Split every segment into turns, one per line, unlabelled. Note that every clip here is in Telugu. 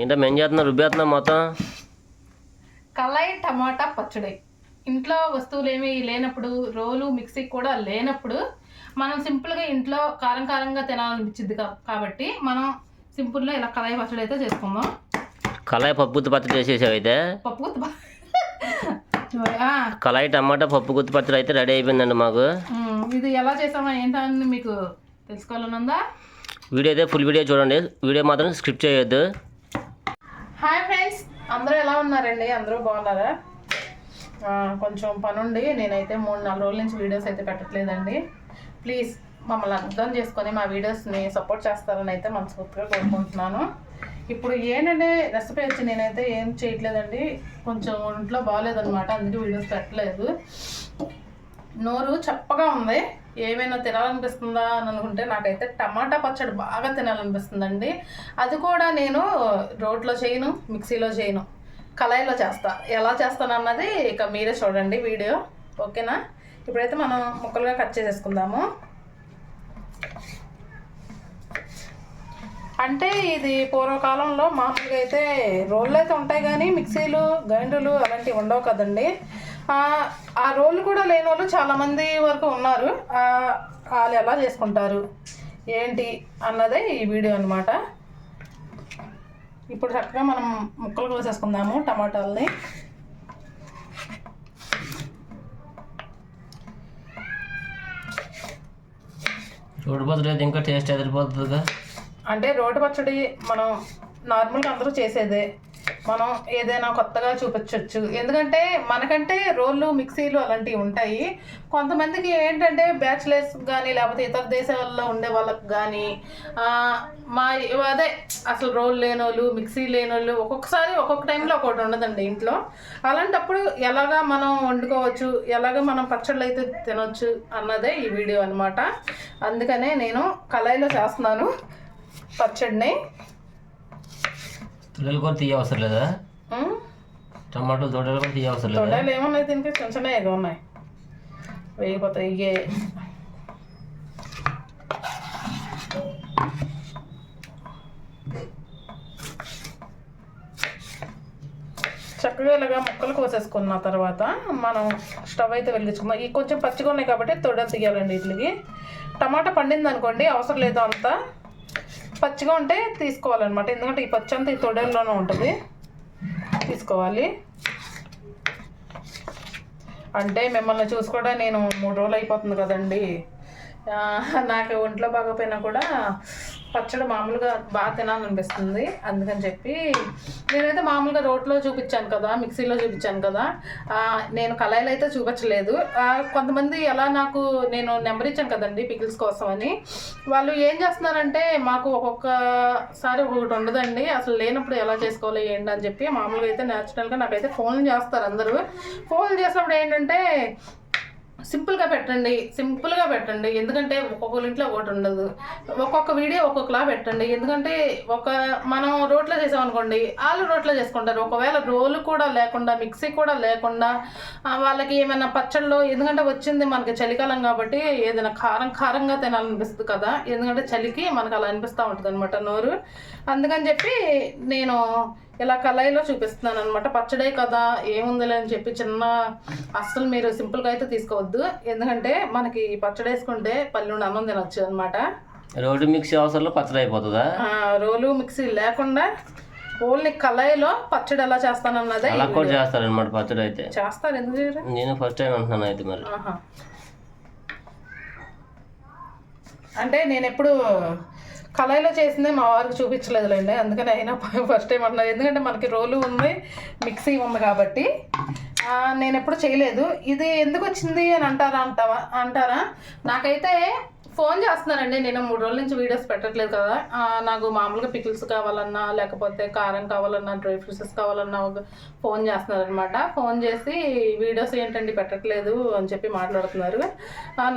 ఏంటో ఏం చేస్తున్నావు రుబ్బేస్తున్నావు మొత్తం.
కళాయి టమాటా పచ్చడి. ఇంట్లో వస్తువులు ఏమీ లేనప్పుడు రోలు మిక్సీ కూడా లేనప్పుడు మనం సింపుల్గా ఇంట్లో కారం కారంగా తినాలనిపించింది కాబట్టి మనం సింపుల్గా ఇలా కళాయి పచ్చడి అయితే చేసుకుందాం.
కళాయి పప్పు గుత్తి పచ్చడి చేసేసావు అయితే?
పప్పు గుత్తి
కళాయి టమాటా పప్పు గుత్తి పచ్చడి అయితే రెడీ అయిపోయిందండి మాకు.
ఇది ఎలా చేసామో ఏంటని మీకు తెలుసుకోవాలనుందా?
వీడియో అయితే ఫుల్ వీడియో చూడండి. వీడియో మాత్రం స్క్రిప్ట్ చేయొద్దు.
హాయ్ ఫ్రెండ్స్ అందరూ ఎలా ఉన్నారండి? అందరూ బాగున్నారా? కొంచెం పనుండి నేనైతే మూడు నాలుగు రోజుల నుంచి వీడియోస్ అయితే పెట్టట్లేదండి. ప్లీజ్ మమ్మల్ని అర్థం చేసుకొని మా వీడియోస్ని సపోర్ట్ చేస్తారని అయితే మనస్ఫూర్తిగా కోరుకుంటున్నాను. ఇప్పుడు ఏంటంటే రెసిపీ వచ్చి నేనైతే ఏం చేయట్లేదండి. కొంచెం ఒంట్లో బాగాలేదనమాట అందుకే వీడియోస్ పెట్టలేదు. నోరు చప్పగా ఉంది. ఏమైనా తినాలనిపిస్తుందా అని అనుకుంటే నాకైతే టమాటా పచ్చడి బాగా తినాలనిపిస్తుందండి. అది కూడా నేను రోట్లో చేయను మిక్సీలో చేయను. కళాయిలో చేస్తా. ఎలా చేస్తాను అన్నది ఇక మీరే చూడండి వీడియో. ఓకేనా? ఇప్పుడైతే మనం ముక్కలుగా కట్ చేసేసుకుందాము. అంటే ఇది పూర్వకాలంలో మామూలుగా అయితే రోళ్ళు అయితే ఉంటాయి కానీ మిక్సీలు గ్రైండర్లు అలాంటివి ఉండవు కదండి. ఆ, రోళ్ళు కూడా లేని వాళ్ళు చాలామంది వరకు ఉన్నారు. వాళ్ళు ఎలా చేసుకుంటారు? ఏంటి అన్నదే ఈ వీడియో అనమాట ఇప్పుడు చక్కగా మనం ముక్కలు కోసేసుకుందాము టమాటాలని.
రోడ్డు పచ్చడి అయితే ఇంకా టేస్ట్ ఎదిరిపోతుందిగా.
అంటే రోడ్డు పచ్చడి మనం నార్మల్గా అందరూ చేసేదే. మనం ఏదైనా కొత్తగా చూపించవచ్చు ఎందుకంటే మనకంటే రోళ్ళు మిక్సీలు అలాంటివి ఉంటాయి. కొంతమందికి ఏంటంటే బ్యాచిలర్స్ కానీ లేకపోతే ఇతర దేశాల్లో ఉండే వాళ్ళకి కానీ మా అదే అసలు రోల్ లేనోళ్ళు మిక్సీ లేనోళ్ళు ఒక్కొక్కసారి ఒక్కొక్క టైంలో ఒకటి ఉండదండి ఇంట్లో. అలాంటప్పుడు ఎలాగా మనం వండుకోవచ్చు ఎలాగ మనం పచ్చళ్ళు అయితే తినొచ్చు అన్నదే ఈ వీడియో అనమాట అందుకనే నేను కళాయిలో చేస్తున్నాను పచ్చడిని.
తొడలు కూడా తీయ అవసరం లేదా? టమాటోలు తొడలు కూడా తీయ అవసరం లేదా?
తొడలు ఏమున్నాయి దీనికి? చిన్న చిన్న ఏదో ఉన్నాయి. వేగిపోతాయి ఇగే చక్కగా ఇలాగా ముక్కలు కోసేసుకున్న తర్వాత మనం స్టవ్ అయితే వెలిగించుకుందాం. ఈ కొంచెం పచ్చిగా ఉన్నాయి కాబట్టి తొడలు తీయాలండి వీటికి టమాటా పండింది అనుకోండి అవసరం లేదు అంతా. పచ్చిగా ఉంటే తీసుకోవాలన్నమాట. ఎందుకంటే ఈ పచ్చి అంతా ఈ తొడల్లోనే ఉంటుంది. తీసుకోవాలి. అంటే మిమ్మల్ని చూసి కూడా నేను మూడు రోజులు అయిపోతుంది కదండి. నాకు ఒంట్లో బాగోపోయినా కూడా పచ్చడి మామూలుగా బాగా తినాలనిపిస్తుంది. అందుకని చెప్పి నేనైతే మామూలుగా రోట్లో చూపించాను కదా మిక్సీలో చూపించాను కదా. నేను కళాయిలో అయితే చూపించలేదు. కొంతమంది ఎలా నాకు నేను నెంబర్ ఇచ్చాను కదండి పికిల్స్ కోసం అని. వాళ్ళు ఏం చేస్తున్నారంటే మాకు ఒక్కొక్కసారి ఒకటి ఉండదండి. అసలు లేనప్పుడు ఎలా చేసుకోవాలి ఏంటి అని చెప్పి మామూలుగా అయితే న్యాచురల్గా నాకైతే ఫోన్ చేస్తారు అందరూ. ఫోన్ చేసినప్పుడు ఏంటంటే సింపుల్గా పెట్టండి సింపుల్గా పెట్టండి. ఎందుకంటే ఒక్కొక్కరి ఇంట్లో ఒకటి ఉండదు. ఒక్కొక్క వీడియో ఒక్కొక్కలా పెట్టండి. ఎందుకంటే ఒక మనం రోట్లో చేసామనుకోండి వాళ్ళు రోట్లో చేసుకుంటారు. ఒకవేళ రోలు కూడా లేకుండా మిక్సీ కూడా లేకుండా వాళ్ళకి ఏమైనా పచ్చళ్ళు ఎందుకంటే వచ్చింది మనకి చలికాలం కాబట్టి ఏదైనా కారం కారంగా తినాలనిపిస్తుంది కదా. ఎందుకంటే చలికి మనకు అలా అనిపిస్తూ ఉంటుంది అనమాట నోరు. అందుకని చెప్పి నేను ఇలా కళాయిలో చూపిస్తున్నాను అనమాట పచ్చడే కదా ఏముందిలే అని చెప్పి చిన్న అస్సలు మీరు సింపుల్గా అయితే తీసుకోవద్దు. ఎందుకంటే మనకి పచ్చడి వేసుకుంటే పల్లెండు అన్నం తినొచ్చు అనమాట
రోడ్డు మిక్సీ అవసరంలో పచ్చడి అయిపోతుందా?
రోలు మిక్సీ లేకుండా ఓన్లీ కళాయిలో పచ్చడి ఎలా చేస్తానన్నదే
అలా కూడా చేస్తారనమాట పచ్చడి అయితే.
చేస్తారు ఎందుకు?
నేను ఫస్ట్ టైం అంటున్నాను అయితే మరి.
అంటే నేను ఎప్పుడు కళాయిలో చేసిందే మా వారికి చూపించలేదులేండి. అందుకని అయినా ఫస్ట్ టైం అంటున్నారు. ఎందుకంటే మనకి రోలు ఉంది మిక్సీ ఉంది కాబట్టి. నేను ఎప్పుడు చేయలేదు. ఇది ఎందుకు వచ్చింది అని అంటారా అంటావా? అంటారా? నాకైతే ఫోన్ చేస్తున్నానండి. నేను మూడు రోజుల నుంచి వీడియోస్ పెట్టట్లేదు కదా. నాకు మామూలుగా పికిల్స్ కావాలన్నా లేకపోతే కారం కావాలన్నా డ్రై ఫ్రూట్స్ కావాలన్నా ఫోన్ చేస్తున్నారనమాట. ఫోన్ చేసి వీడియోస్ ఏంటండి పెట్టట్లేదు అని చెప్పి మాట్లాడుతున్నారు.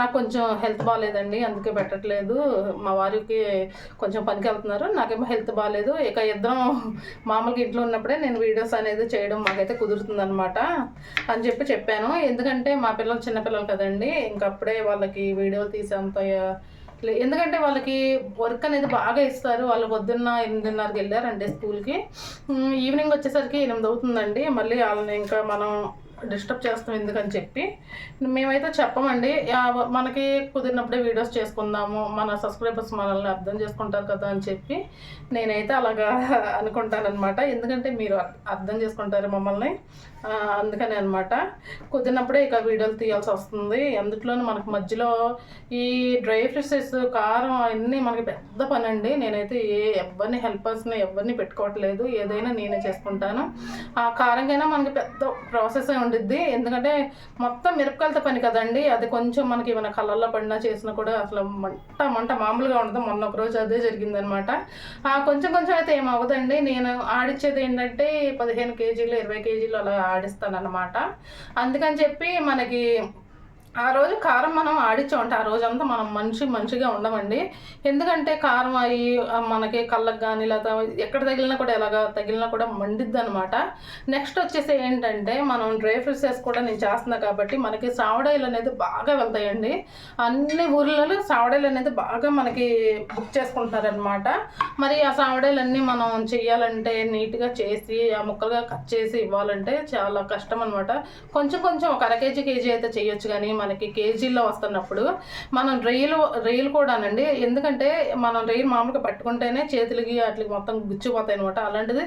నాకు కొంచెం హెల్త్ బాగాలేదండి. అందుకే పెట్టట్లేదు. మా వారికి కొంచెం పనికి వెళ్తున్నారు. నాకేమో హెల్త్ బాగాలేదు. ఇక ఇద్దరం మామూలుగా ఇంట్లో ఉన్నప్పుడే నేను వీడియోస్ అనేది చేయడం మాకైతే కుదురుతుందనమాట అని చెప్పి చెప్పాను. ఎందుకంటే మా పిల్లలు చిన్నపిల్లలు కదండి. ఇంకప్పుడే వాళ్ళకి వీడియోలు తీసేంత ఎందుకంటే వాళ్ళకి వర్క్ అనేది బాగా ఇస్తారు. వాళ్ళు పొద్దున్న ఎనిమిదిన్నరకి వెళ్ళారంటే స్కూల్కి. ఈవినింగ్ వచ్చేసరికి ఎనిమిది అవుతుందండి. మళ్ళీ వాళ్ళని ఇంకా మనం డిస్టర్బ్ చేస్తాం ఎందుకని చెప్పి. మేమైతే చెప్పమండి మనకి కుదిరినప్పుడే వీడియోస్ చేసుకుందాము. మన సబ్స్క్రైబర్స్ మనల్ని అర్థం చేసుకుంటారు కదా అని చెప్పి నేనైతే అలాగా అనుకుంటానన్నమాట. ఎందుకంటే మీరు అర్- అర్థం చేసుకుంటారు మమ్మల్ని. అందుకని అనమాట కుదిరినప్పుడే ఇక వీడియోలు తీయాల్సి వస్తుంది. అందులోనూ మనకు మధ్యలో ఈ డ్రై ఫ్రూట్సెస్ కారం అన్నీ మనకి పెద్ద పని అండి నేనైతే ఏ ఎవరిని హెల్పర్స్ని ఎవరిని పెట్టుకోవట్లేదు. ఏదైనా నేనే చేసుకుంటాను. ఆ కారంకైనా మనకి పెద్ద ప్రాసెస్ ఉండిద్ది. ఎందుకంటే మొత్తం మిరపకాయలతో పని కదండి. అది కొంచెం మనకి ఏమైనా కళ్ళల్లో పడినా చేసినా కూడా అసలు మంట మంట మామూలుగా ఉండదు. మొన్న ఒక రోజు అదే జరిగిందనమాట కొంచెం కొంచెం అయితే ఏమవ్వదండి. నేను ఆడిచ్చేది ఏంటంటే పదిహేను కేజీలు ఇరవై కేజీలు అలా ఆడిస్తాను అనమాట అందుకని చెప్పి మనకి ఆ రోజు కారం మనం ఆడించామంటే ఆ రోజంతా మనం మనిషి మంచిగా ఉండమండి. ఎందుకంటే కారం అయ్యి మనకి కళ్ళకు కానీ లేదా ఎక్కడ తగిలినా కూడా ఎలాగా తగిలినా కూడా మండిద్ది అనమాట నెక్స్ట్ వచ్చేసి ఏంటంటే మనం డ్రై ఫ్రూట్సెస్ కూడా నేను చేస్తున్నా కాబట్టి మనకి సావడాయిలు అనేది బాగా వెళ్తాయండి. అన్ని ఊర్లలో సావడాయిలు అనేది బాగా మనకి బుక్ చేసుకుంటున్నారనమాట మరి ఆ సావడాయిలన్నీ మనం చేయాలంటే నీట్గా చేసి ఆ ముక్కలుగా కట్ చేసి ఇవ్వాలంటే చాలా కష్టం అనమాట కొంచెం కొంచెం ఒక అర కేజీ కేజీ అయితే చేయొచ్చు కానీ మనకి కేజీల్లో వస్తున్నప్పుడు మనం రొయ్యలు రొయ్యలు కూడానండి. ఎందుకంటే మనం రొయ్యలు మామూలుగా పట్టుకుంటేనే చేతులకి వాటికి మొత్తం గుచ్చిపోతాయి అనమాట అలాంటిది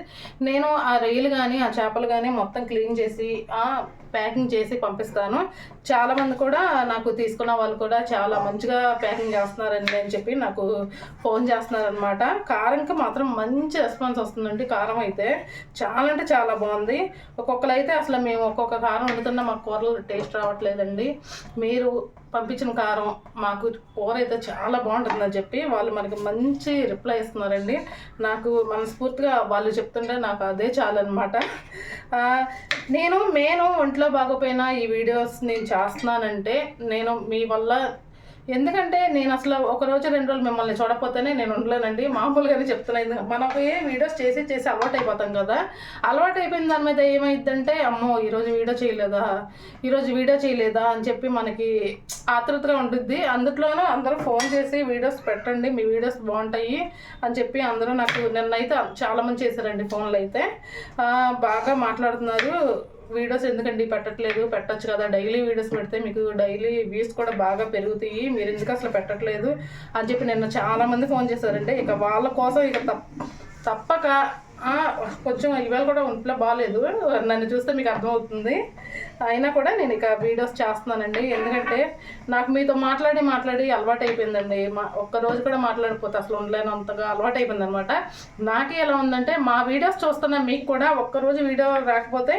నేను ఆ రొయ్యలు కానీ ఆ చేపలు కానీ మొత్తం క్లీన్ చేసి ప్యాకింగ్ చేసి పంపిస్తాను. చాలా మంది కూడా నాకు తీసుకున్న వాళ్ళు కూడా చాలా మంచిగా ప్యాకింగ్ చేస్తున్నారండి అని చెప్పి నాకు ఫోన్ చేస్తున్నారనమాట కారంకి మాత్రం మంచి రెస్పాన్స్ వస్తుందండి కారం అయితే. చాలా అంటే చాలా బాగుంది. ఒక్కొక్కరు అయితే అసలు మేము ఒక్కొక్క కారం వండుతున్నా మాకు కూరలు టేస్ట్ రావట్లేదండి. మీరు పంపించిన కారం మాకు కూర అయితే చాలా బాగుంటుందని చెప్పి వాళ్ళు మనకి మంచి రిప్లై ఇస్తున్నారండి. నాకు మనస్ఫూర్తిగా వాళ్ళు చెప్తుంటే నాకు అదే చాలన్నమాట. నేను నేను ఒంట్లో బాగోపోయినా ఈ వీడియోస్ నేను చేస్తున్నానంటే నేను మీ వల్ల ఎందుకంటే నేను అసలు ఒక రోజు రెండు రోజులు మిమ్మల్ని చూడకపోతేనే నేను ఉండలేనండి. మామూలుగానే చెప్తున్నాను మనకు ఏ వీడియోస్ చేసి చేసి అలవాటు అయిపోతాం కదా. అలవాటు అయిపోయిన దాని మీద ఏమైందంటే అమ్మో ఈరోజు వీడియో చేయలేదా? ఈరోజు వీడియో చేయలేదా? అని చెప్పి మనకి ఆతృతగా ఉంటుంది అందులోనూ అందరూ ఫోన్ చేసి వీడియోస్ పెట్టండి మీ వీడియోస్ బాగుంటాయి అని చెప్పి అందరూ నాకు నిన్నైతే చాలామంది చేశారండి ఫోన్లో అయితే. బాగా మాట్లాడుతున్నారు. వీడియోస్ ఎందుకండి పెట్టట్లేదు? పెట్టచ్చు కదా. డైలీ వీడియోస్ పెడితే మీకు డైలీ వ్యూస్ కూడా బాగా పెరుగుతాయి. మీరు ఎందుకు అసలు పెట్టట్లేదు? అని చెప్పి నిన్న చాలా మంది ఫోన్ చేశారంటే ఇక వాళ్ళ కోసం ఇక తప్ తప్పక కొంచెం ఇవాళ కూడా ఒంట్లో బాగాలేదు నన్ను చూస్తే మీకు అర్థమవుతుంది. అయినా కూడా నేను ఇక వీడియోస్ చేస్తున్నానండి. ఎందుకంటే నాకు మీతో మాట్లాడి మాట్లాడి అలవాటు అయిపోయిందండి మా ఒక్క రోజు కూడా మాట్లాడిపోతే అసలు ఉండలేనంతగా అలవాటు అయిపోయింది అనమాట నాకే ఎలా ఉందంటే మా వీడియోస్ చూస్తున్న మీకు కూడా ఒక్క రోజు వీడియో రాకపోతే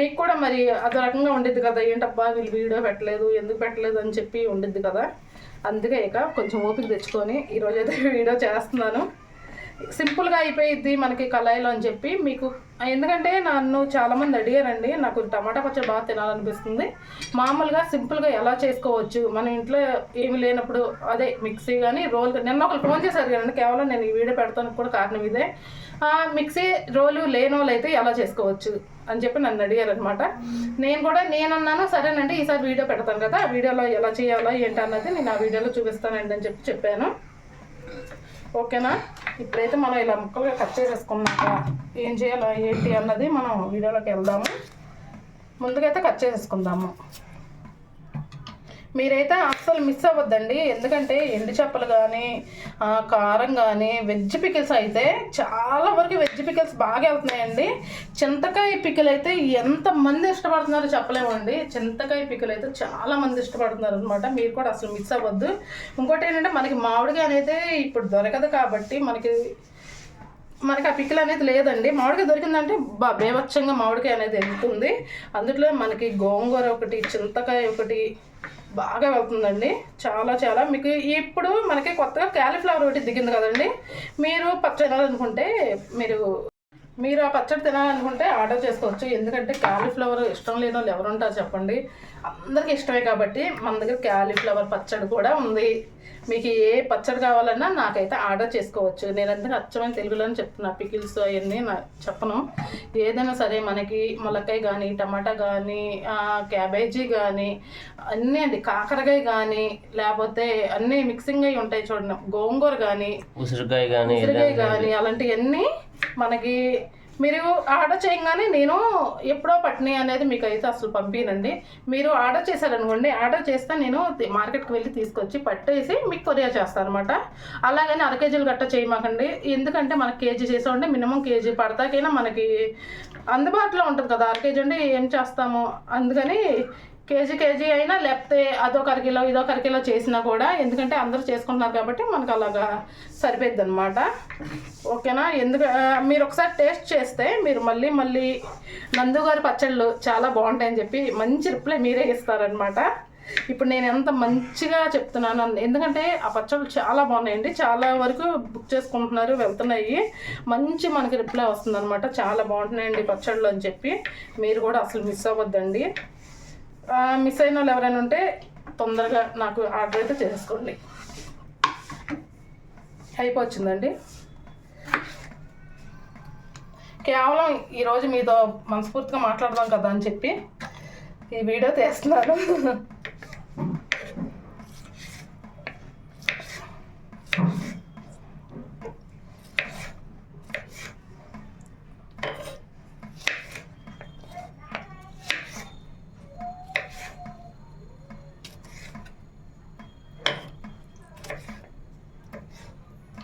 మీకు కూడా మరి అదో రకంగా ఉండిద్ది కదా. ఏంటబ్బా వీళ్ళు వీడియో పెట్టలేదు ఎందుకు పెట్టలేదు అని చెప్పి ఉండిద్ది కదా. అందుకే ఇక కొంచెం ఓపిక తెచ్చుకొని ఈరోజు అయితే వీడియో చేస్తున్నాను. సింపుల్గా అయిపోయిద్ది మనకి కళాయిలో అని చెప్పి మీకు ఎందుకంటే నన్ను చాలామంది అడిగారండి నాకు టమాటా పచ్చడి బాగా తినాలనిపిస్తుంది. మామూలుగా సింపుల్గా ఎలా చేసుకోవచ్చు? మన ఇంట్లో ఏమి లేనప్పుడు అదే మిక్సీ కానీ రోల్ నిన్న ఒకరు ఫోన్ చేశారు కదండి కేవలం నేను ఈ వీడియో పెడతానికి కూడా కారణం ఇదే. ఆ, మిక్సీ రోలు లేని వాళ్ళు అయితే ఎలా చేసుకోవచ్చు? అని చెప్పి నన్ను అడిగారు అనమాట నేను కూడా నేనన్నాను సరేనండి ఈసారి వీడియో పెడతాను కదా ఆ వీడియోలో ఎలా చేయాలో ఏంటి అన్నది నేను ఆ వీడియోలో చూపిస్తానండి అని చెప్పి చెప్పాను. ఓకేనా? ఇప్పుడైతే మనం ఇలా ముక్కలుగా కట్ చేసేసుకున్నాక ఏం చేయాలో ఏంటి అన్నది మనం వీడియోలోకి వెళ్దాము. ముందుకైతే కట్ చేసేసుకుందాము. మీరైతే అస్సలు మిస్ అవ్వద్దండి. ఎందుకంటే ఎండు చేపలు కానీ కారం కానీ వెజ్ పికిల్స్ అయితే చాలా వరకు వెజ్ పికిల్స్ బాగా వెళ్తున్నాయండి. చింతకాయ పికిల్ అయితే ఎంతమంది ఇష్టపడుతున్నారో చెప్పలేమండి చింతకాయ పికిల్ అయితే చాలా మంది ఇష్టపడుతున్నారు అనమాట మీరు కూడా అసలు మిస్ అవ్వద్దు. ఇంకోటి ఏంటంటే మనకి మామిడికాయ అనేది ఇప్పుడు దొరకదు కాబట్టి మనకి మనకి ఆ పిక్కలు అనేది లేదండి. మామిడికాయ దొరికిందంటే బా బేవచ్చంగా మామిడికాయ అనేది వెళ్తుంది అందులో మనకి గోంగూర ఒకటి చింతకాయ ఒకటి బాగా వెళ్తుందండి. చాలా చాలా. మీకు ఇప్పుడు మనకి కొత్తగా క్యాలీఫ్లవర్ ఒకటి దిగింది కదండి. మీరు పచ్చడి తినాలనుకుంటే మీరు మీరు ఆ పచ్చడి తినాలనుకుంటే ఆర్డర్ చేసుకోవచ్చు. ఎందుకంటే క్యాలీఫ్లవర్ ఇష్టం లేని వాళ్ళు ఎవరుంటారు చెప్పండి. అందరికీ ఇష్టమే కాబట్టి మన దగ్గర క్యాలీఫ్లవర్ పచ్చడి కూడా ఉంది. మీకు ఏ పచ్చడి కావాలన్నా నాకైతే ఆర్డర్ చేసుకోవచ్చు. నేను అందుకే అచ్చమైన తెలుగులోనే చెప్తున్నా. పికిల్స్ అవన్నీ నా చెప్పను. ఏదైనా సరే మనకి ములక్కాయ కానీ టమాటా కానీ క్యాబేజీ కానీ అన్నీ అండి. కాకరకాయ కానీ లేకపోతే అన్నీ మిక్సింగ్ అయి ఉంటాయి చూడండి. గోంగూర కానీ
ఉసిరికాయ కానీ
ఉసిరికాయ కానీ అలాంటివన్నీ మనకి మీరు ఆర్డర్ చేయగానే నేను ఎప్పుడో పట్టినాయి అనేది మీకు అయితే అసలు పంపినండి. మీరు ఆర్డర్ చేశారనుకోండి ఆర్డర్ చేస్తే నేను మార్కెట్కి వెళ్ళి తీసుకొచ్చి పట్టేసి మీకు కొరియర్ చేస్తాను అనమాట అలాగని అర కేజీలు గట్ట చేయమాకండి. ఎందుకంటే మనకి కేజీ చేసామంటే మినిమం కేజీ పడతాకైనా మనకి అందుబాటులో ఉంటుంది కదా అర కేజీ అంటే ఏం చేస్తాము? అందుకని కేజీ కేజీ అయినా లేకపోతే అదొక అరకిలో ఇదొక అరకిలో చేసినా కూడా ఎందుకంటే అందరూ చేసుకుంటున్నారు కాబట్టి మనకు అలాగా సరిపోద్ది అనమాట ఓకేనా? ఎందుకు మీరు ఒకసారి టేస్ట్ చేస్తే మీరు మళ్ళీ మళ్ళీ నందు గారి పచ్చళ్ళు చాలా బాగుంటాయని చెప్పి మంచి రిప్లై మీరే ఇస్తారనమాట ఇప్పుడు నేను ఎంత మంచిగా చెప్తున్నాను అన్- ఎందుకంటే ఆ పచ్చళ్ళు చాలా బాగున్నాయండి. చాలా వరకు బుక్ చేసుకుంటున్నారు వెళ్తున్నాయి. మంచి మనకి రిప్లై వస్తుంది అనమాట చాలా బాగుంటున్నాయండి పచ్చళ్ళు అని చెప్పి. మీరు కూడా అసలు మిస్ అవ్వద్దండి. మిస్ అయిన వాళ్ళు ఎవరైనా ఉంటే తొందరగా నాకు ఆర్డర్ అయితే చేసుకోండి అయిపోవచ్చిందండి. కేవలం ఈరోజు మీతో మనస్ఫూర్తిగా మాట్లాడదాం కదా అని చెప్పి ఈ వీడియో తీస్తున్నాను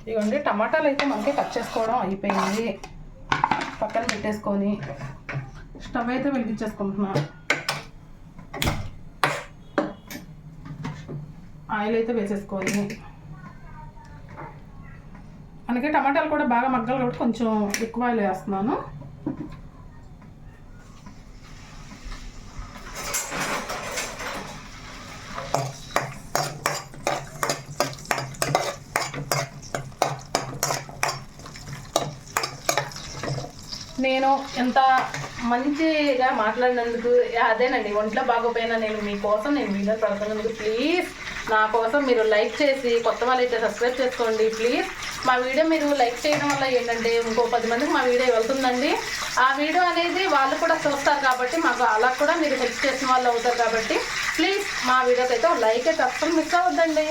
ఇదిగోండి టమాటాలు అయితే మనకి కట్ చేసుకోవడం అయిపోయింది. పక్కన పెట్టేసుకొని. స్టవ్ అయితే వెలిగించేసుకుంటున్నా. ఆయిల్ అయితే వేసేసుకొని మనకి టమాటాలు కూడా బాగా మగ్గాలి కాబట్టి కొంచెం ఎక్కువ ఆయిల్ వేస్తున్నాను. ఎంత మంచిగా మాట్లాడినందుకు అదేనండి ఒంట్లో బాగోపోయినా నేను మీకోసం నేను వీడియో పడుతున్నందుకు ప్లీజ్. నా కోసం మీరు లైక్ చేసి కొత్త వాళ్ళు అయితే సబ్స్క్రైబ్ చేసుకోండి ప్లీజ్. మా వీడియో మీరు లైక్ చేయడం వల్ల ఏంటంటే ఇంకో పది మందికి మా వీడియో వెళ్తుందండి. ఆ వీడియో అనేది వాళ్ళు కూడా చూస్తారు కాబట్టి మాకు అలా కూడా మీరు హెల్ప్ చేసిన వాళ్ళు అవుతారు కాబట్టి ప్లీజ్. మా వీడియోకి అయితే లైక్ అయితే అస్సలు మిస్ అవ్వద్దండి.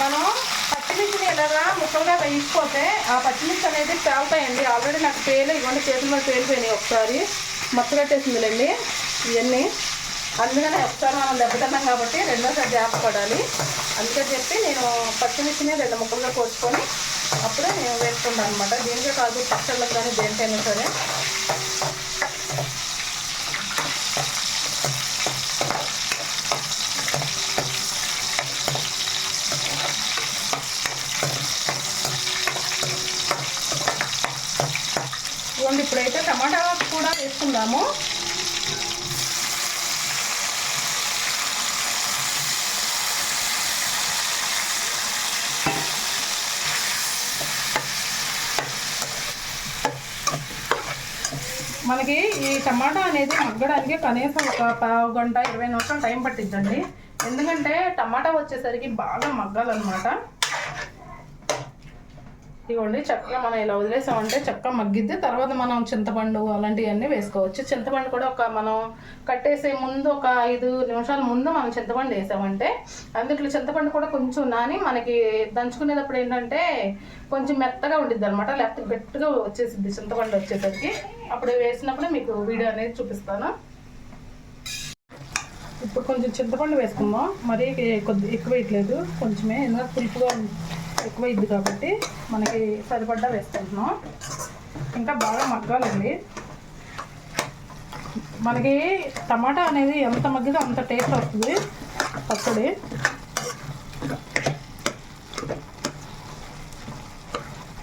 మనం పచ్చిమిర్చిని ఇలాగా ముక్కలుగా వేయించుకోతే ఆ పచ్చిమిర్చి అనేది పేలుతాయండి ఆల్రెడీ నాకు పేలు ఇవ్వండి. చేతుల మీద పేలిపోయినాయి ఒకసారి. మచ్చగట్టేసిందిలేండి ఇవన్నీ. అందుకనే ఒకసారి మనం దెబ్బతిన్నాం కాబట్టి రెండోసారి జాగ్రత్త పడాలి అందుకని చెప్పి నేను పచ్చిమిర్చిని రెండు ముక్కలుగా కోసుకొని అప్పుడే నేను వేసుకుంటాను అనమాట దీనికే కాదు పచ్చళ్ళకు కానీ దేనికైనా సరే ఇవ్వండి ఇప్పుడైతే టమాటా కూడా వేసుకుందాము. మనకి ఈ టమాటా అనేది మగ్గడానికి కనీసం ఒక పావు గంట ఇరవై నిమిషాలు టైం పట్టిద్దండి. ఎందుకంటే టమాటా వచ్చేసరికి బాగా మగ్గాలన్నమాట. ఇవ్వండి చక్కగా మనం ఇలా వదిలేసామంటే చక్కగా మగ్గిద్ది. తర్వాత మనం చింతపండు అలాంటివన్నీ వేసుకోవచ్చు. చింతపండు కూడా ఒక మనం కట్టేసే ముందు ఒక ఐదు నిమిషాల ముందు మనం చింతపండు వేసామంటే అందుట్లో చింతపండు కూడా కొంచెం నాని మనకి దంచుకునేటప్పుడు ఏంటంటే కొంచెం మెత్తగా ఉండిద్ది అనమాట లేకపోతే గట్టిగా వచ్చేసిద్ది చింతపండు వచ్చేసరికి. అప్పుడు వేసినప్పుడు మీకు వీడియో అనేది చూపిస్తాను. ఇప్పుడు కొంచెం చింతపండు వేసుకుందాం. మరీ కొద్ది ఎక్కువ వేయట్లేదు. కొంచెమే ఎందుకంటే పులుపుగా ఎక్కువ కాబట్టి మనకి సరిపడ్డా వేసుకుంటున్నాం. ఇంకా బాగా మగ్గాలండి. మనకి టమాటా అనేది ఎంత మగ్గితే అంత టేస్ట్ వస్తుంది పచ్చడి.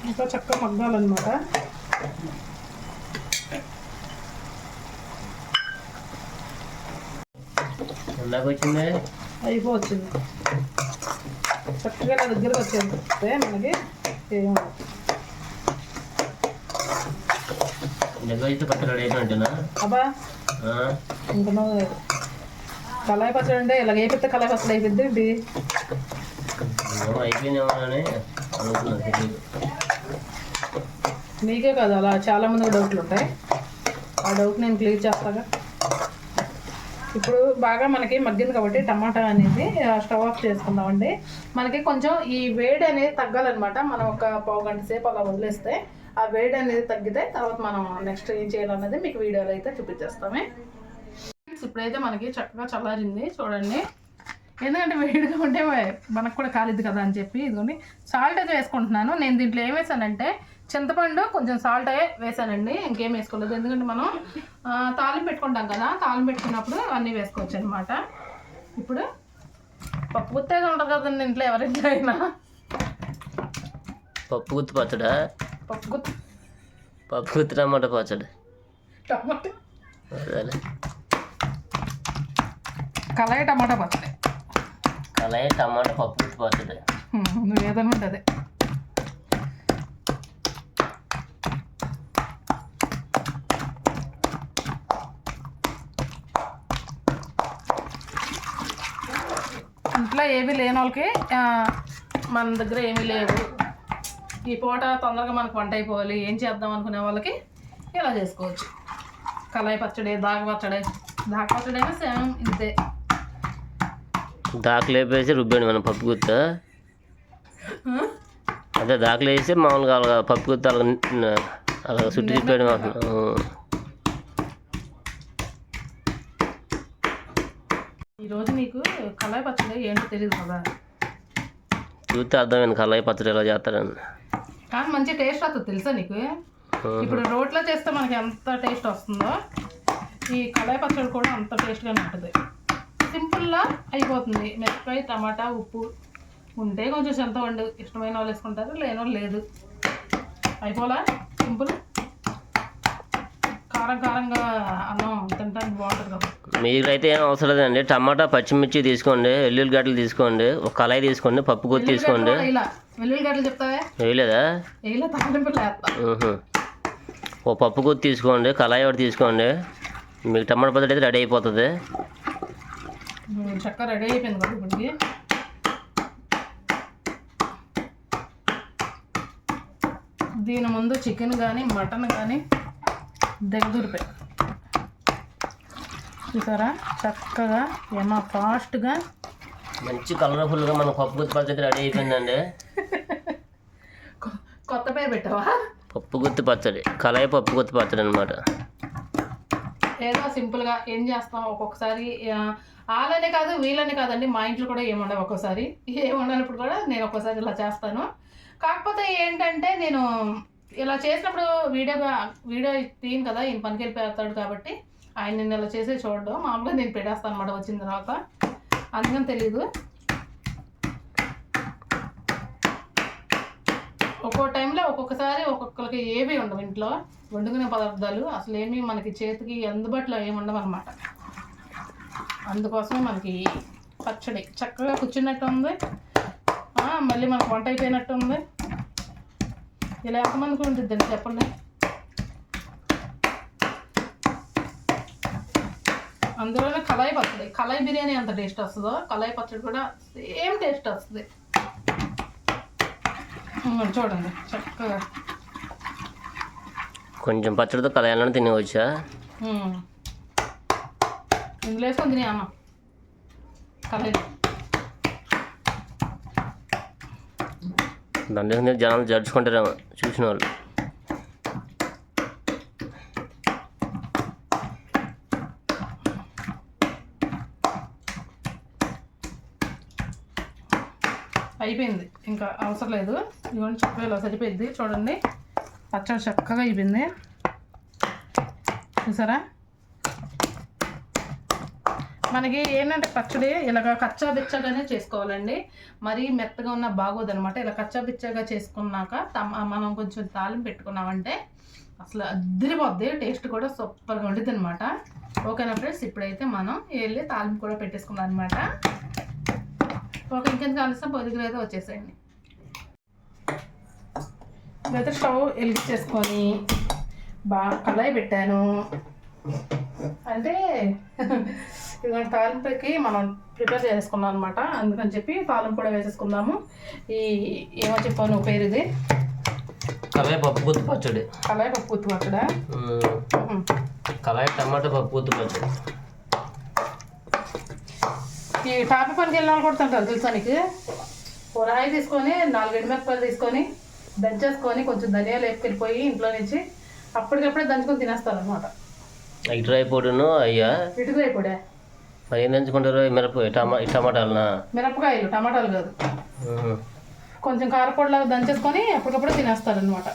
ఇంకా చక్కగా మగ్గాలన్నమాట. అయిపోతుంది చక్కగా నా దగ్గరకు వచ్చేస్తే మనకి.
దగ్గర
అబ్బా ఇంకా కళాయి పచ్చడి అంటే ఇలా వేపిస్తే కళాయి పచ్చడి అయిపోద్ది
తెలియదు
నీకే కాదు అలా చాలా మంది డౌట్లు ఉంటాయి. ఆ డౌట్ నేను క్లియర్ చేస్తాగా. ఇప్పుడు బాగా మనకి మగ్గింది కాబట్టి టమాటా అనేది స్టవ్ ఆఫ్ చేసుకుందామండి. మనకి కొంచెం ఈ వేడి అనేది తగ్గాలన్నమాట. మనం ఒక పావు గంట సేపు అలా వదిలేస్తే ఆ వేడి అనేది తగ్గితే తర్వాత మనం నెక్స్ట్ ఏం చేయాలన్నది మీకు వీడియోలో అయితే చూపించేస్తామే. ఇప్పుడైతే మనకి చక్కగా చల్లారింది. చూడండి. ఎందుకంటే వేడిగా ఉంటే మనకు కూడా కాలేదు కదా అని చెప్పి ఇదిగోండి. సాల్ట్ అయితే వేసుకుంటున్నాను. నేను దీంట్లో ఏం వేసానంటే చింతపండు కొంచెం సాల్ట్ వేసానండి ఇంకేం వేసుకోలేదు. ఎందుకంటే మనం తాలింపు పెట్టుకుంటాం కదా తాలింపు పెట్టుకున్నప్పుడు అన్నీ వేసుకోవచ్చు అనమాట ఇప్పుడు పప్పు గుత్తేగా ఉంటుంది కదండి ఇంట్లో ఎవరైనా అయినా
పప్పు గుత్తి పచ్చడా?
పప్పు గుత్తి.
పప్పు గుత్తి టమాటా పచ్చడి.
టమాటా. కళాయి టమాటా పచ్చడి.
కలాయి టమాటా పప్పు గుత్తి పచ్చడి.
నువ్వు ఏదైనా ఉంటుంది ఇంట్లో ఏమీ లేని వాళ్ళకి మన దగ్గర ఏమీ లేవు ఈ పూట తొందరగా మనకు వంట అయిపోవాలి ఏం చేద్దాం అనుకునే వాళ్ళకి ఇలా చేసుకోవచ్చు. కళాయి పచ్చడి దాగ పచ్చడి దాగ పచ్చడి అయినా సేమ్ ఇంతే.
దాకలు వేపేసి రుబ్బాడు మనం పప్పు గుత్త? అదే దాకలు వేసి మామూలుగా అలాగా పప్పు గుత్త అలాగ అలాగ చుట్టూ తిప్పాడు మాకు
ఈరోజు నీకు కళాయి పచ్చడి ఏంటో తెలియదు కదా
చూస్తే అర్థమైంది కలాయి పచ్చడి ఎలా చేస్తారని.
కానీ మంచి టేస్ట్ వస్తుంది తెలుసా నీకు? ఇప్పుడు రోట్లో చేస్తే మనకి ఎంత టేస్ట్ వస్తుందో ఈ కళాయి పచ్చడి కూడా అంత టేస్ట్గానే ఉంటుంది. సింపుల్గా అయిపోతుంది. మిరపకాయ టమాటా ఉప్పు ఉంటే కొంచెం చింతపండు ఇష్టమైన వాళ్ళు వేసుకుంటారు లేని వాళ్ళు లేదు. అయిపోలా? సింపుల్ కారం కారంగా అన్నం తింటానికి బాగుంటుంది కదా.
మీరైతే ఏం అవసరం లేదండి. టమాటా పచ్చిమిర్చి తీసుకోండి వెల్లుల్లి గడ్డలు తీసుకోండి ఒక కళాయి తీసుకోండి పప్పు గుత్తి తీసుకోండి.
కూడా ఇలా వెల్లుల్లి గడ్డలు చెప్తావే?
వేయలేదా?
తాలింపులు వేస్తా.
ఓ పప్పు గుత్తి తీసుకోండి కళాయి ఒకటి తీసుకోండి. మీకు టమాటా పచ్చడి అయితే రెడీ అయిపోతుంది.
చక్కగా రెడీ అయిపోయింది కదా ఇప్పటికి. దీని ముందు చికెన్ కానీ మటన్ కానీ దగ్గరిపోయి చూసారా? చక్కగా ఏమో ఫాస్ట్గా.
మంచి కలర్ఫుల్గా మన పప్పు గుత్తి పచ్చడి రెడీ అయిపోయిందండి.
కొత్త పేరు పెట్టావా?
పప్పు గుత్తి పచ్చడి. కళాయి పప్పు గుత్తి పచ్చడి అనమాట
ఏదో సింపుల్గా ఏం చేస్తాం? ఒక్కొక్కసారి వాళ్ళనే కాదు వీళ్ళని కాదండి మా ఇంట్లో కూడా ఏముండవు ఒక్కోసారి. ఏముండనప్పుడు కూడా నేను ఒక్కోసారి ఇలా చేస్తాను. కాకపోతే ఏంటంటే నేను ఇలా చేసినప్పుడు వీడియో వీడియో తీయను కదా ఈయన పనికి వెళ్ళిపోతాడు కాబట్టి ఆయన నేను ఇలా చేసే చూడడం. మామూలుగా నేను పెట్టేస్తాను అనమాట వచ్చిన తర్వాత. అందుకని తెలీదు. ఒక్కో టైంలో ఒక్కొక్కసారి ఒక్కొక్కరికి ఏవి ఉండవు ఇంట్లో. వండుకునే పదార్థాలు అసలు ఏమీ మనకి చేతికి అందుబాటులో ఏమి ఉండవు అనమాట అందుకోసమే మనకి పచ్చడి చక్కగా కూర్చున్నట్టు ఉంది. మళ్ళీ మనకు వంట అయిపోయినట్టు ఉంది. ఇలా ఎంతమందికి ఉంటుందండి చెప్పండి. అందులోనే కళాయి పచ్చడి కళాయి బిర్యానీ ఎంత టేస్ట్ వస్తుందో కళాయి పచ్చడి కూడా సేమ్ టేస్ట్ వస్తుంది. చూడండి చక్కగా.
కొంచెం పచ్చడితో కళాయాలను తినవచ్చా.
ఇందులో వేసుకొని తినే అమ్మ కళాయి.
దాంట్లో జనాలు జడ్చుకుంటారేమో చూసిన వాళ్ళు
అయిపోయింది. ఇంకా అవసరం లేదు. ఇవన్నీ చక్కగా సరిపోయింది. చూడండి. పచ్చడి చక్కగా అయిపోయింది. చూసారా? మనకి ఏంటంటే పచ్చడి ఇలాగ కచ్చా బిచ్చగానే చేసుకోవాలండి. మరీ మెత్తగా ఉన్న బాగోదనమాట. ఇలా కచ్చా బిచ్చగా చేసుకున్నాక తమ మనం కొంచెం తాలింపు పెట్టుకున్నామంటే అసలు అద్దరిపోద్ది టేస్ట్ కూడా సూపర్గా ఉండిద్ది అనమాట ఓకేనా ఫ్రెండ్స్? ఇప్పుడైతే మనం వెళ్ళి తాలింపు కూడా పెట్టేసుకున్నాం అనమాట ఓకే ఇంకెందుకు ఆలస్యం? పొద్దుగులు అయితే వచ్చేసేయండి. ఇప్పుడైతే స్టవ్ వెలిగించేసుకొని బాగా కళాయి పెట్టాను. అంటే ఇదిగోండి తాలింపుకి మనం ప్రిపేర్ చేసుకున్నాం అనమాట అందుకని చెప్పి తాలింపు కూడా వేసేసుకుందాము. ఈ ఏమో చెప్పాను పేరు ఇది
కళాయి పప్పు గుత్తి పచ్చడి.
కళాయి పప్పు గుత్తి అక్కడ
ఉమ్, కళాయి టమాటా పప్పు గుత్తి పచ్చడి.
ఈ టాపి పనికి వెళ్ళిన వాళ్ళు కూడా తింటారు తెలుసా నీకు? ఓ రాయి తీసుకొని నాలుగు ఎండుమిరపకాయలు తీసుకొని దంచేసుకొని కొంచెం ధనియాలు వేసుకెళ్ళిపోయి ఇంట్లో నుంచి అప్పటికప్పుడే దంచుకొని తినేస్తారు అనమాట
ఇటురాయి పొడిను అయ్యా.
ఇటుకరాయి పొడే
మరి ఏం దంచుకుంటారు? ఈ మిరప టమా టమాటాలనా?
మిరపకాయలు టమాటాలు కాదు. కొంచెం కారపొడిలాగా దంచేసుకొని అప్పటికప్పుడే తినేస్తారు అనమాట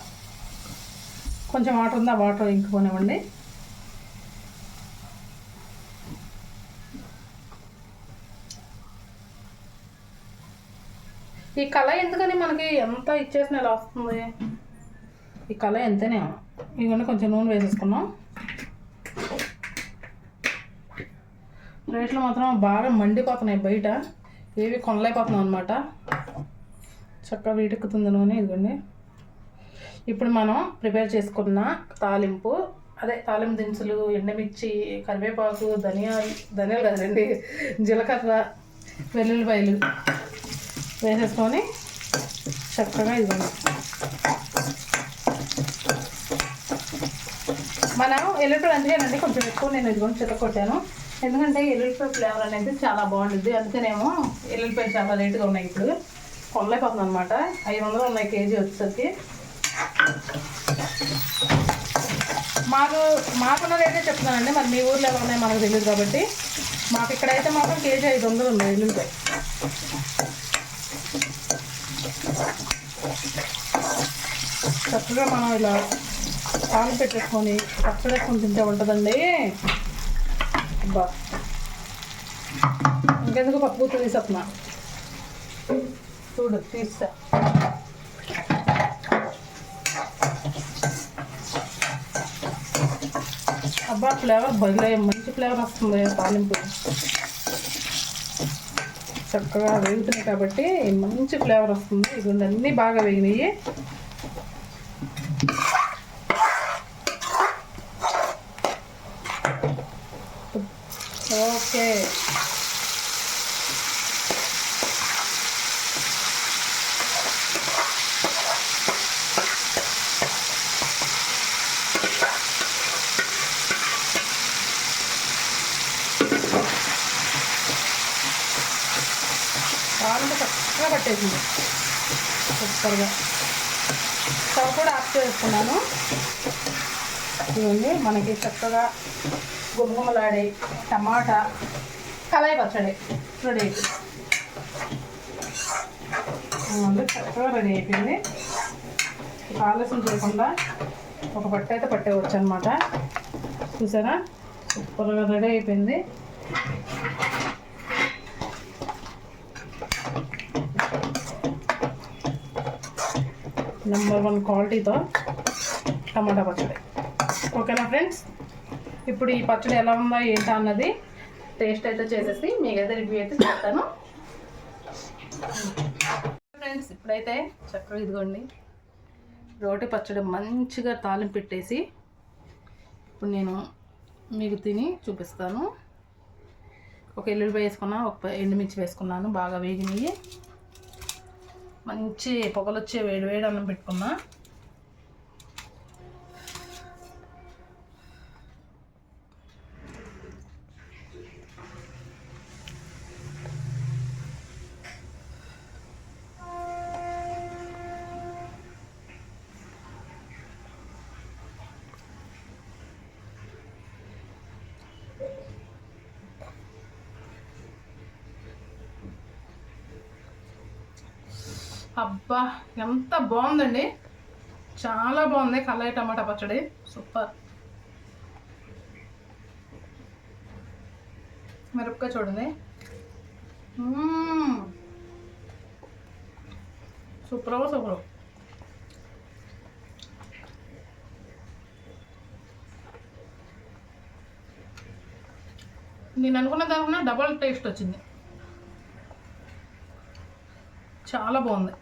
కొంచెం వాటర్ ఉందా? వాటర్ ఇంకుపోనివ్వండి ఈ కళ ఎందుకని మనకి ఎంత ఇచ్చేసిన ఇలా వస్తుంది? ఈ కళ ఎంతనే. ఇవన్నీ కొంచెం నూనె వేసేసుకున్నాం రేట్లు మాత్రం బాగా మండిపోతున్నాయి బయట. ఏవి కొనలేకపోతున్నాం అనమాట చక్కగా వీటెక్కుతుంది నూనె ఇదిగోండి. ఇప్పుడు మనం ప్రిపేర్ చేసుకున్న తాలింపు అదే తాలింపు దినుసులు ఎండమిర్చి కరివేపాకు ధనియాలు ధనియాలు కదండి జీలకర్ర వెల్లుల్లిపాయలు వేసేసుకొని చక్కగా ఇదిగోండి. మనం ఎల్లుల్లిపాయలు అంతేనండి కొంచెం ఎక్కువ నేను ఇదిగోండి చిత్త కొట్టాను ఎందుకంటే ఎల్లుల్లిపాయ ఫ్లేవర్ అనేది చాలా బాగుంటుంది అందుకనేమో ఎల్లుల్లిపాయలు చాలా రేటుగా ఉన్నాయి ఇప్పుడు. కొనలేకపోతుంది అనమాట ఐదు వందలు ఉన్నాయి కేజీ వచ్చేసరికి. మాకు మాకున్న రేటే చెప్తున్నానండి. మరి మీ ఊర్లో ఎలా ఉన్నాయి మనకు తెలియదు కాబట్టి. మాకు ఇక్కడైతే మాత్రం కేజీ ఐదు వందలు ఉన్నాయి ఎల్లుల్లిపాయ చక్కగా మనం ఇలా పాలు పెట్టేసుకొని పచ్చడేసుకొని తింటే ఉంటుందండి. అబ్బా ఇంకెందుకు పప్పు తీసేస్తున్నా చూడు తీస్తా. అబ్బా ఫ్లేవర్ బదిలే మంచి ఫ్లేవర్ వస్తుంది తాలింపు. చక్కగా వేగుతున్నాయి కాబట్టి మంచి ఫ్లేవర్ వస్తుంది. ఇది అన్నీ బాగా వేగినాయి ఓకే కావాలంటే చక్కగా పట్టేసింది. సూపర్గా. స్టవ్ కూడా ఆఫ్ చేసుకున్నాను ఇవన్నీ మనకి చక్కగా గుమగుమలాడే టమాటా కలాయి పచ్చడి రెడీ అయిపోయింది. చక్కగా రెడీ అయిపోయింది. ఆలస్యం చేయకుండా ఒక పట్ట అయితే పట్టేవచ్చు అనమాట చూసారా? సూపర్గా రెడీ అయిపోయింది. నెంబర్ వన్ క్వాలిటీతో టమాటా పచ్చడి. ఓకేనా ఫ్రెండ్స్? ఇప్పుడు ఈ పచ్చడి ఎలా ఉందో ఏంటా అన్నది టేస్ట్ అయితే చేసేసి మీకైతే రివ్యూ అయితే చెప్తాను. ఫ్రెండ్స్ ఇప్పుడైతే చక్కగా ఇదిగోండి. రోటి పచ్చడి మంచిగా తాలింపు పెట్టేసి ఇప్పుడు నేను మీకు తిని చూపిస్తాను. ఒక ఎల్లుల్లిపాయ వేసుకున్నా ఒక ఎండుమిర్చి వేసుకున్నాను బాగా వేగినవి. మంచి పొగలొచ్చే వేడి వేడి అన్నం పెట్టుకున్నా అబ్బా ఎంత బాగుందండి. చాలా బాగుంది కల్లాయి టమాటా పచ్చడి. సూపర్. మిరపకాయ చూడండి. మ్మ్. సూపర్ సూపర్ నేను అనుకున్న దానికన్నా డబల్ టేస్ట్ వచ్చింది. చాలా బాగుంది.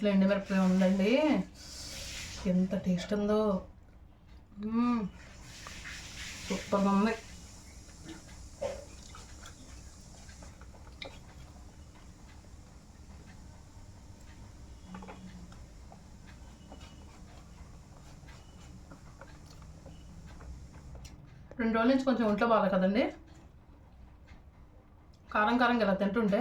ఇంట్లో ఎండిమిరపకాయ ఉందండి. ఎంత టేస్ట్ ఉందో. మ్మ్. సూపర్గా ఉంది. రెండు రోజుల నుంచి కొంచెం ఒంట్లో బాగాలి కదండి. కారం కారంగా ఇలా తింటుంటే.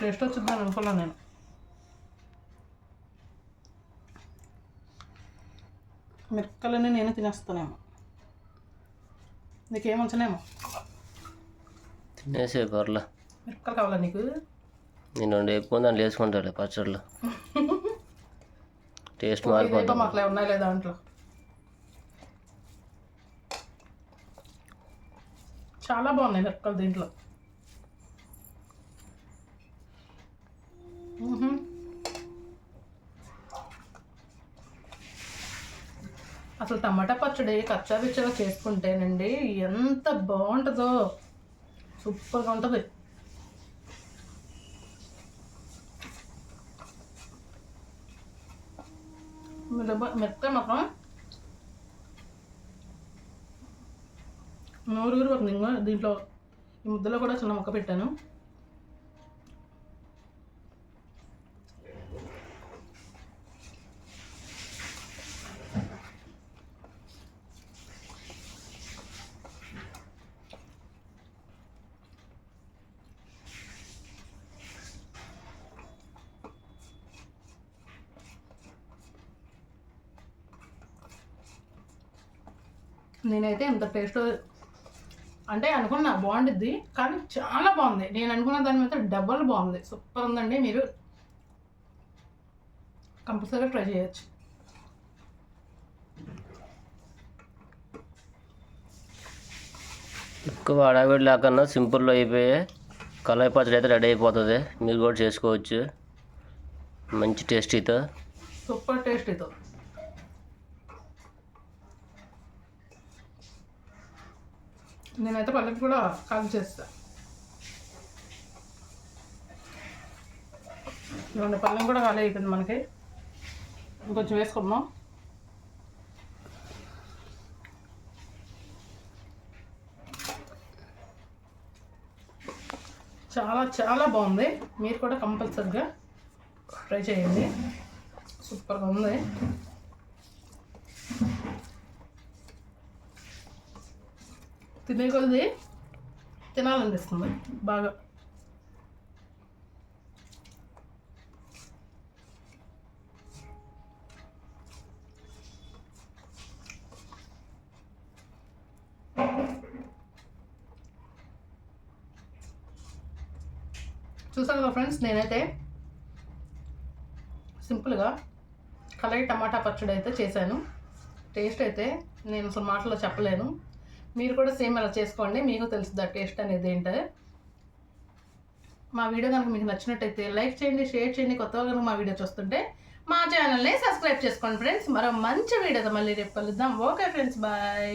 టేస్ట్ వచ్చిందని అనుకోలే నేను? మిరపకాయలన్నీ నేను తినేస్తానేమో. నీకేం ఉంచనేమో
తినేసే పర్లా.
మిరపకాయలు కావాలా నీకు?
నేను రెండు వేపుకొని దాంట్లో వేసుకుంటాడు పచ్చడిలో టేస్ట్ మారిపోతుంది.
మాకు ఉన్నాయి లేదా దాంట్లో. చాలా బాగున్నాయి మిరపకాయలు దీంట్లో. Mm-hmm. అసలు టమాటా పచ్చడి కచ్చా బిచ్చగా చేసుకుంటేనండి ఎంత బాగుంటుందో. సూపర్గా ఉంటుంది. మిరప మిరపకాయ మాత్రం నూరుగురు పడుతుంది దీంట్లో ఈ ముద్దలో కూడా చిన్న మొక్క పెట్టాను. నేనైతే ఎంత టేస్ట్ అంటే అనుకున్నా బాగుండిద్ది కానీ చాలా బాగుంది. నేను అనుకున్న దాని మీద డబల్ బాగుంది. సూపర్ ఉందండి. మీరు కంపల్సరీగా ట్రై చేయొచ్చు.
ఎక్కువ హడావిడి లేకన్నా సింపుల్లో అయిపోయి కళాయి పచ్చడి అయితే రెడీ అయిపోతుంది. మీరు కూడా చేసుకోవచ్చు. మంచి టేస్టీతో
సూపర్ టేస్ట్ నేనైతే పళ్ళకి కూడా కాల్ చేస్తా. ఇవ్వండి పళ్ళం కూడా ఖాళీ అయిపోయింది మనకి. ఇంకొంచెం వేసుకుందాం. చాలా చాలా బాగుంది. మీరు కూడా కంపల్సరిగా ట్రై చేయండి. సూపర్గా ఉంది. తినే కొద్ది తినాలనిపిస్తుంది బాగా. చూసాను కదా ఫ్రెండ్స్ నేనైతే సింపుల్గా కలయి టమాటా పచ్చడి అయితే చేశాను. టేస్ట్ అయితే నేను అసలు మాటలో చెప్పలేను. మీరు కూడా సేమ్ అలా చేసుకోండి మీకు తెలుస్తుంది ఆ టేస్ట్ అనేది ఏంటో మా వీడియో కనుక మీకు నచ్చినట్టయితే లైక్ చేయండి షేర్ చేయండి కొత్తగా కనుక మా వీడియో చూస్తుంటే మా ఛానల్ని సబ్స్క్రైబ్ చేసుకోండి ఫ్రెండ్స్. మరో మంచి వీడియోతో మళ్ళీ రేపు కలుద్దాం. Okay friends bye.